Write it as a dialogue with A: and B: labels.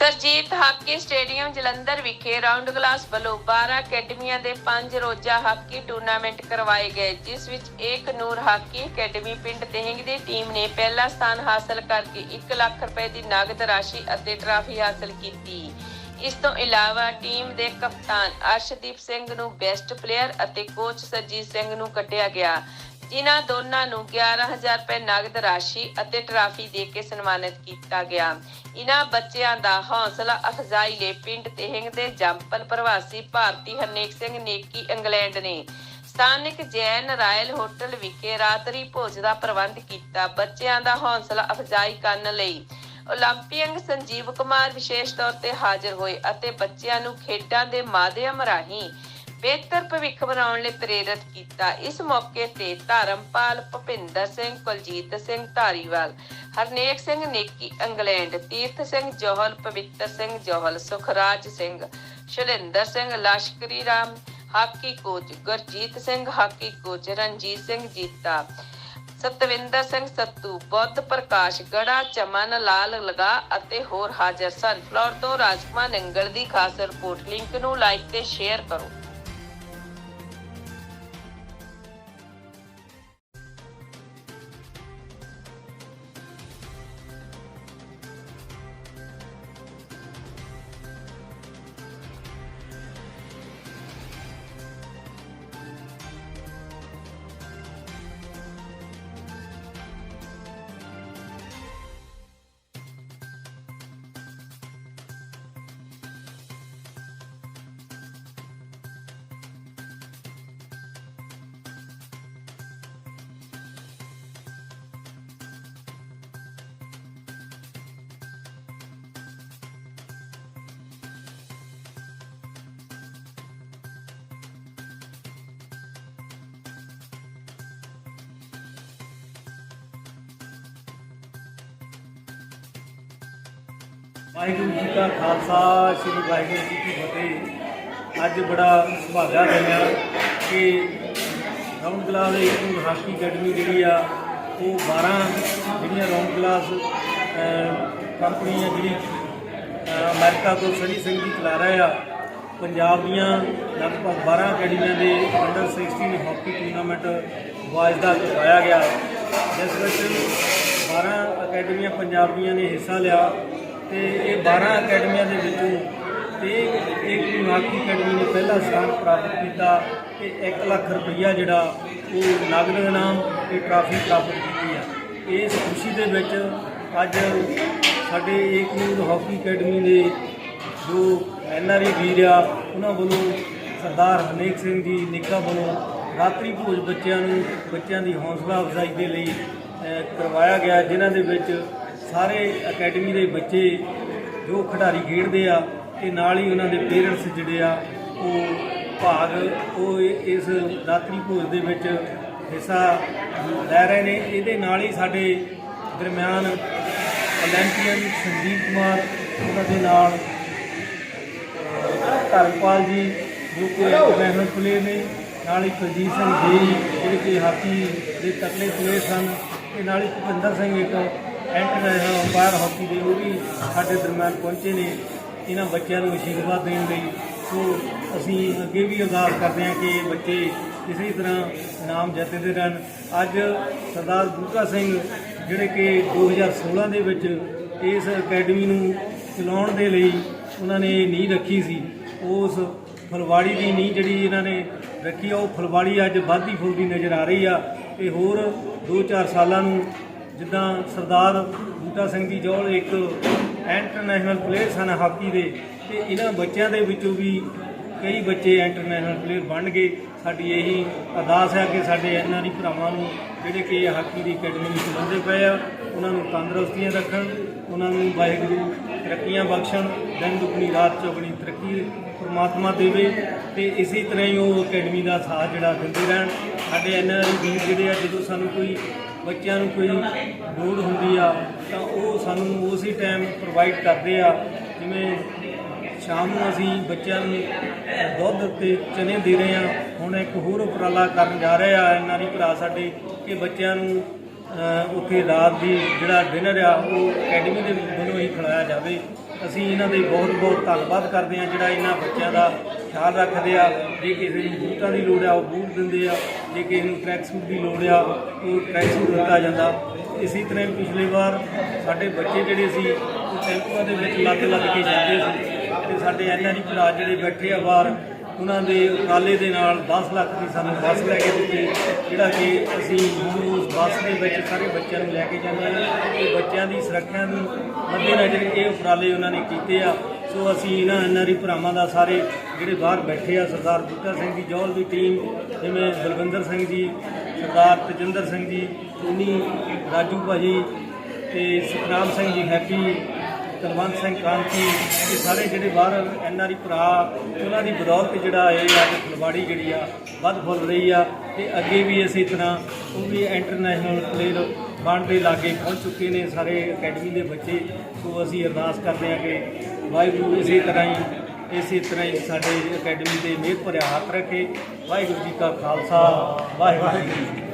A: Surjit hockey stadium Jalandhar ਵਿਖੇ round glass ਵੱਲੋਂ 12 ਅਕੈਡਮੀਆਂ ਦੇ 5 ਰੋਜ਼ਾ ਹਾਕੀ ਟੂਰਨਾਮੈਂਟ ਕਰਵਾਏ ਗਏ, ਜਿਸ ਵਿੱਚ ਏਕ ਨੂਰ ਹਾਕੀ ਅਕੈਡਮੀ ਪਿੰਡ ਤਹਿੰਗ ਦੀ ਟੀਮ ਨੇ ਪਹਿਲਾ ਸਥਾਨ ਹਾਸਲ ਕਰਕੇ 1 ਲੱਖ ਰੁਪਏ ਦੀ ਨਗਦ ਰਾਸ਼ੀ ਅਤੇ ਟਰਾਫੀ ਹਾਸਲ ਕੀਤੀ। ਇਸ ਤੋਂ ਇਲਾਵਾ ਟੀਮ ਦੇ ਕਪਤਾਨ ਅਰਸ਼ਦੀਪ ਸਿੰਘ ਨੂੰ ਬੈਸਟ ਪਲੇਅਰ ਅਤੇ ਕੋਚ ਸਰਜੀਤ ਸਿੰਘ ਨੂੰ ਕੱਢਿਆ ਗਿਆ। ਜਿਨ੍ਹਾਂ ਦੋਨਾਂ ਨੂੰ 11000 ਰੁਪਏ ਨਗਦ ਰਾਸ਼ੀ ਅਤੇ ਟਰਾਫੀ ਦੇ ਕੇ ਸਨਮਾਨਿਤ ਕੀਤਾ ਗਿਆ। ਇਨ੍ਹਾਂ ਬੱਚਿਆਂ ਦਾ ਹੌਸਲਾ ਅਫਜ਼ਾਈ ਲਈ ਪਿੰਡ ਤੇਹਿੰਗ ਦੇ ਜੰਪਲ ਪ੍ਰਵਾਸੀ ਭਾਰਤੀ ਹਰਨੇਕ ਸਿੰਘ ਨੇਕੀ ਇੰਗਲੈਂਡ ਨੇ ਸਥਾਨਕ ਜੈਨ ਰਾਇਲ ਹੋਟਲ ਵਿਖੇ ਰਾਤਰੀ ਭੋਜ ਦਾ ਪ੍ਰਬੰਧ ਕੀਤਾ। ਬੱਚਿਆਂ ਦਾ ਹੌਸਲਾ ਅਫਜ਼ਾਈ ਕਰਨ ਲਈ ਓਲੰਪੀਅਨ ਸੰਜੀਵ ਕੁਮਾਰ ਵਿਸ਼ੇਸ਼ ਤੌਰ ਤੇ ਹਾਜ਼ਰ ਹੋਏ ਅਤੇ ਬੱਚਿਆਂ ਨੂੰ ਖੇਡਾਂ ਦੇ ਮਾਧਿਅਮ ਰਾਹੀਂ ਬਿਹਤਰ ਭਵਿੱਖ ਬਣਾਉਣ ਲਈ ਪ੍ਰੇਰਿਤ ਕੀਤਾ। ਇਸ ਮੌਕੇ ਤੇ Dharampal Bhupinder Singh, Kuljit Singh Dhariwal, Harnek Singh Neki England Tirath Singh Johal, Pavittar Singh Johal, Sukhraj Singh, Shalinder Singh, Lashkari Ram, hockey coach Gurjit Singh, hockey coach Ranjit Singh Jeeta, Satwinder Singh Sattu, Budh Parkash, Gara, Chaman, Lal Laga ਅਤੇ ਹੋਰ ਹਾਜ਼ਰ ਸਨ। Floor ਤੋਂ ਰਾਜਕੁਮਾਰ ਨੰਗਲ ਦੀ ਖਾਸ report, link ਨੂੰ like ਤੇ share ਕਰੋ।
B: ਵਾਹਿਗੁਰੂ ਜੀ ਕਾ ਖਾਲਸਾ ਸ੍ਰੀ ਵਾਹਿਗੁਰੂ ਜੀ ਕੀ ਫਤਿਹ। ਅੱਜ ਬੜਾ ਸੁਭਾਗਾ ਬਣਿਆ ਕਿ ਰਾਉਂਡ ਗਲਾਸ ਇੱਕ ਹਾਕੀ ਅਕੈਡਮੀ ਜਿਹੜੀ ਆ ਉਹ 12 ਜਿਹੜੀਆਂ ਰਾਉਂਡ ਗਲਾਸ ਕੰਪਨੀ ਆ ਜਿਹੜੀ ਅਹ, ਅਮਰੀਕਾ ਤੋਂ ਸੜੀ ਸਿੰਘ ਜੀ ਚਲਾ ਰਹੇ ਆ ਪੰਜਾਬ ਦੀਆਂ ਲਗਭਗ 12 ਅਕੈਡਮੀਆਂ ਦੇ ਅੰਡਰ 16 ਹਾਕੀ ਟੂਰਨਾਮੈਂਟ ਬॉयਜ਼ ਦਾ ਕਰਵਾਇਆ ਗਿਆ। ਜਿਸ ਵਿੱਚ 12 ਅਕੈਡਮੀਆਂ ਪੰਜਾਬ ਦੀਆਂ ਨੇ ਹਿੱਸਾ ਲਿਆ। ਤੇ ਇਹ 12 ਅਕੈਡਮੀਆਂ ਦੇ ਵਿੱਚੋਂ ਤੇ ਇੱਕ ਹਾਕੀ ਅਕੈਡਮੀ ਨੇ ਪਹਿਲਾ ਸਥਾਨ ਪ੍ਰਾਪਤ ਕੀਤਾ ਤੇ 1 ਲੱਖ ਰੁਪਈਆ ਜਿਹੜਾ ਉਹ ਨਗਦ ਇਨਾਮ ਤੇ ਟਰਾਫੀ ਪ੍ਰਾਪਤ ਕੀਤੀ ਆ। ਇਸ ਖੁਸ਼ੀ ਦੇ ਵਿੱਚ ਅੱਜ ਸਾਡੇ ਏਕ ਨੂਰ ਹਾਕੀ ਅਕੈਡਮੀ ਦੇ ਜੋ ਐਨਆਰਈ ਵੀਰ ਆ, ਉਹਨਾਂ ਵੱਲੋਂ ਸਰਦਾਰ ਹਰਨੇਕ ਸਿੰਘ ਜੀ ਨਿੱਕਾ ਵੱਲੋਂ ਰਾਤਰੀ ਭੋਜ ਬੱਚਿਆਂ ਨੂੰ, ਬੱਚਿਆਂ ਦੀ ਹੌਸਲਾ ਅਫਜ਼ਾਈ ਦੇ ਲਈ ਕਰਵਾਇਆ ਗਿਆ, ਜਿਨ੍ਹਾਂ ਦੇ ਵਿੱਚ ਸਾਰੇ ਅਕੈਡਮੀ ਦੇ ਬੱਚੇ ਜੋ ਖਿਡਾਰੀ ਖੇਡਦੇ ਆ ਤੇ ਨਾਲ ਹੀ ਉਹਨਾਂ ਦੇ ਪੇਰੈਂਟਸ ਜਿਹੜੇ ਆ, ਉਹ ਭਾਗ, ਉਹ ਇਸ ਰਾਤਰੀ ਭੋਜ ਦੇ ਵਿੱਚ ਹਿੱਸਾ ਲੈ ਰਹੇ ਨੇ। ਇਹਦੇ ਨਾਲ ਹੀ ਸਾਡੇ ਦਰਮਿਆਨ ਓਲੰਪੀਅਨ ਸੰਦੀਪ ਕੁਮਾਰ, ਉਹਨਾਂ ਦੇ ਨਾਲ ਧਰਮਪਾਲ ਜੀ, ਜੋ ਕਿ ਇੰਟਰਨੈਸ਼ਨਲ ਪਲੇਅਰ ਨੇ, ਨਾਲ ਹੀ ਕੁਲਜੀਤ ਸਿੰਘ ਜੀ, ਜਿਹੜੇ ਕਿ ਹਾਕੀ ਦੇ ਤਕਲੇ ਪਲੇਅਰ ਸਨ, ਤੇ ਨਾਲ ਹੀ ਭੁਪਿੰਦਰ ਸਿੰਘ ਇੱਕ ਇੰਟਰਨੈਸ਼ਨਲ ਅੰਪਾਇਰ ਹਾਕੀ ਦੇ, ਉਹ ਵੀ ਸਾਡੇ ਦਰਮਿਆਨ ਪਹੁੰਚੇ ਨੇ। ਇਹਨਾਂ ਬੱਚਿਆਂ ਨੂੰ ਅਸ਼ੀਰਵਾਦ ਦੇਣ ਲਈ। ਸੋ ਅਸੀਂ ਅੱਗੇ ਵੀ ਅਰਦਾਸ ਕਰਦੇ ਹਾਂ ਕਿ ਬੱਚੇ ਕਿਸੇ ਤਰ੍ਹਾਂ ਨਾਮ ਜਿੱਤਦੇ ਰਹਿਣ। ਅੱਜ ਸਰਦਾਰ ਬੂਟਾ ਸਿੰਘ ਜਿਹੜੇ ਕਿ 2016 ਦੇ ਵਿੱਚ ਇਸ ਅਕੈਡਮੀ ਨੂੰ ਚਲਾਉਣ ਦੇ ਲਈ ਉਹਨਾਂ ਨੇ ਨੀਂਹ ਰੱਖੀ ਸੀ। ਉਸ ਫਲਵਾੜੀ ਦੀ ਨੀਂਹ ਜਿਹੜੀ ਇਹਨਾਂ ਨੇ ਰੱਖੀ ਆ, ਉਹ ਫਲਵਾੜੀ ਅੱਜ ਵੱਧਦੀ ਫੁੱਲਦੀ ਨਜ਼ਰ ਆ ਰਹੀ ਆ। ਤੇ ਹੋਰ 2-4 ਸਾਲਾਂ ਨੂੰ ਜਿੱਦਾਂ ਸਰਦਾਰ ਬੂਟਾ ਸਿੰਘ ਜੀ ਜੋਲ ਇੱਕ ਇੰਟਰਨੈਸ਼ਨਲ ਪਲੇਅਰ ਸਨ ਹਾਕੀ ਦੇ, ਤੇ ਇਹਨਾਂ ਬੱਚਿਆਂ ਦੇ ਵਿੱਚੋਂ ਵੀ ਕਈ ਬੱਚੇ ਇੰਟਰਨੈਸ਼ਨਲ ਪਲੇਅਰ ਬਣ ਗਏ। ਸਾਡੀ ਇਹੀ ਅਰਦਾਸ ਹੈ ਕਿ ਸਾਡੇ ਇਹਨਾਂ ਦੀ ਭਰਾਵਾਂ ਨੂੰ ਜਿਹੜੇ ਕਿ ਹਾਕੀ ਦੀ ਅਕੈਡਮੀ ਵਿੱਚ ਚਲਾਉਂਦੇ ਪਏ ਆ, ਉਹਨਾਂ ਨੂੰ ਤੰਦਰੁਸਤੀਆਂ ਰੱਖਣ, ਉਹਨਾਂ ਨੂੰ ਵਾਹਿਗੁਰੂ ਤਰੱਕੀਆਂ ਬਖਸ਼ਣ, ਦਿਨ ਦੁਗਣੀ, ਰਾਤ ਚੌਗਣੀ ਤਰੱਕੀ ਪਰਮਾਤਮਾ ਦੇਵੇ, ਤੇ ਇਸੇ ਤਰ੍ਹਾਂ ਹੀ ਉਹ ਅਕੈਡਮੀ ਦਾ ਸਾਥ ਜਿਹੜਾ ਦਿੰਦੇ ਰਹਿਣ। ਸਾਡੇ ਐਨਆਰਆਈ ਵੀਰ ਜਿਹੜੇ ਆ, ਜਦੋਂ ਸਾਨੂੰ ਕੋਈ ਬੱਚਿਆਂ ਨੂੰ ਕੋਈ ਲੋੜ ਹੁੰਦੀ ਆ, ਤਾਂ ਉਹ ਸਾਨੂੰ ਉਸੇ ਟਾਈਮ ਪ੍ਰੋਵਾਈਡ ਕਰਦੇ ਆ। ਜਿਵੇਂ ਸ਼ਾਮ ਨੂੰ ਅਸੀਂ ਬੱਚਿਆਂ ਨੂੰ ਦੁੱਧ ਤੇ ਚਨੇ ਦੇ ਰਹੇ ਹਾਂ ਹੁਣ ਇੱਕ ਹੋਰ ਉਪਰਾਲਾ ਕਰਨ ਜਾ ਰਹੇ ਆ। ਇਹਨਾਂ ਦੀ ਭਰਾ ਸਾਡੇ ਕਿ ਬੱਚਿਆਂ ਨੂੰ ਉੱਥੇ ਰਾਤ ਦੀ ਜਿਹੜਾ ਡਿਨਰ ਆ, ਉਹ ਅਕੈਡਮੀ ਦੇ ਵੱਲੋਂ ਹੀ ਖਿਲਾਇਆ ਜਾਵੇ। ਅਸੀਂ ਇਹਨਾਂ ਦੇ ਬਹੁਤ ਬਹੁਤ ਧੰਨਵਾਦ ਕਰਦੇ ਹਾਂ ਜਿਹੜਾ ਇਹਨਾਂ ਬੱਚਿਆਂ ਦਾ ਖਿਆਲ ਰੱਖਦੇ ਆ। ਜੇ ਕਿਸੇ ਨੂੰ ਬੂਟਾਂ ਦੀ ਲੋੜ ਆ, ਉਹ ਬੂਟ ਦਿੰਦੇ ਆ। ਜੇ ਕਿਸੇ ਨੂੰ ਟਰੈਕ ਸੂਟ ਦੀ ਲੋੜ ਆ, ਉਹ ਟਰੈਕ ਸੂਟ ਦਿੱਤਾ ਜਾਂਦਾ। ਇਸੇ ਤਰ੍ਹਾਂ ਹੀ ਪਿਛਲੇ ਵਾਰ ਸਾਡੇ ਬੱਚੇ ਜਿਹੜੇ ਸੀ, ਉਹ ਟੈਂਪੂਆਂ ਦੇ ਵਿੱਚ ਲੱਗ ਲੱਗ ਕੇ ਜਾਂਦੇ ਸੀ। ਤੇ ਸਾਡੇ ਐਨਆਰਈ ਭਰਾ ਜਿਹੜੇ ਬੈਠੇ ਆ ਬਾਹਰ, ਉਹਨਾਂ ਦੇ ਉਪਰਾਲੇ ਦੇ ਨਾਲ 10 ਲੱਖ ਦੀ ਸਾਨੂੰ ਬੱਸ ਲੈ ਕੇ ਦਿੱਤੀ। ਜਿਹੜਾ ਕਿ ਅਸੀਂ ਹੁਣ ਉਸ ਬੱਸ ਦੇ ਵਿੱਚ ਸਾਰੇ ਬੱਚਿਆਂ ਨੂੰ ਲੈ ਕੇ ਜਾਂਦੇ ਹਾਂ। ਤੇ ਬੱਚਿਆਂ ਦੀ ਸੁਰੱਖਿਆ ਨੂੰ ਮੱਦੇਨਜ਼ਰ ਇਹ ਉਪਰਾਲੇ ਉਹਨਾਂ ਨੇ ਕੀਤੇ ਆ। ਸੋ ਅਸੀਂ ਇਹਨਾਂ ਐਨਆਰਈ ਭਰਾਵਾਂ ਦਾ ਸਾਰੇ ਜਿਹੜੇ ਬਾਹਰ ਬੈਠੇ ਆ, ਸਰਦਾਰ ਬੂਟਾ ਸਿੰਘ ਦੀ ਜੌਲ ਦੀ ਟੀਮ ਜਿਵੇਂ ਬਲਵਿੰਦਰ ਸਿੰਘ ਜੀ, ਸਰਦਾਰ ਤਜਿੰਦਰ ਸਿੰਘ ਜੀ ਚੂਨੀ ਰਾਜੂ ਭਾਜੀ ਤੇ ਸਤਨਾਮ ਸਿੰਘ ਜੀ ਹੈਪੀ ਕੁਲਵੰਤ ਸਿੰਘ ਕਾਂਤੀ, ਇਹ ਸਾਰੇ ਜਿਹੜੇ ਬਾਹਰ ਐਨਆਰਈ ਭਰਾ, ਉਹਨਾਂ ਦੀ ਬਦੌਲਤ ਜਿਹੜਾ ਇਹ ਅੱਜ ਫੁਲਵਾੜੀ ਜਿਹੜੀ ਆ, ਵੱਧ ਫੁੱਲ ਰਹੀ ਆ ਤੇ ਅੱਗੇ ਵੀ ਇਸੇ ਤਰ੍ਹਾਂ ਉਹ ਵੀ ਇੰਟਰਨੈਸ਼ਨਲ ਪਲੇਅਰ ਬਣ ਦੇ ਲਾਗੇ ਪਹੁੰਚ ਚੁੱਕੇ ਨੇ ਸਾਰੇ ਅਕੈਡਮੀ ਦੇ ਬੱਚੇ, ਸੋ ਅਸੀਂ ਅਰਦਾਸ ਕਰਦੇ ਹਾਂ ਕਿ ਵਾਹਿਗੁਰੂ ਇਸੇ ਤਰ੍ਹਾਂ ਹੀ ਇਸੇ ਤਰ੍ਹਾਂ ਹੀ ਸਾਡੇ ਅਕੈਡਮੀ ਤੇ ਮਿਹਰ ਭਰਿਆ ਹੱਥ ਰੱਖੇ। ਵਾਹਿਗੁਰੂ ਜੀ ਕਾ ਖਾਲਸਾ, ਵਾਹਿਗੁਰੂ ਜੀ ਕੀ ਫਤਿਹ।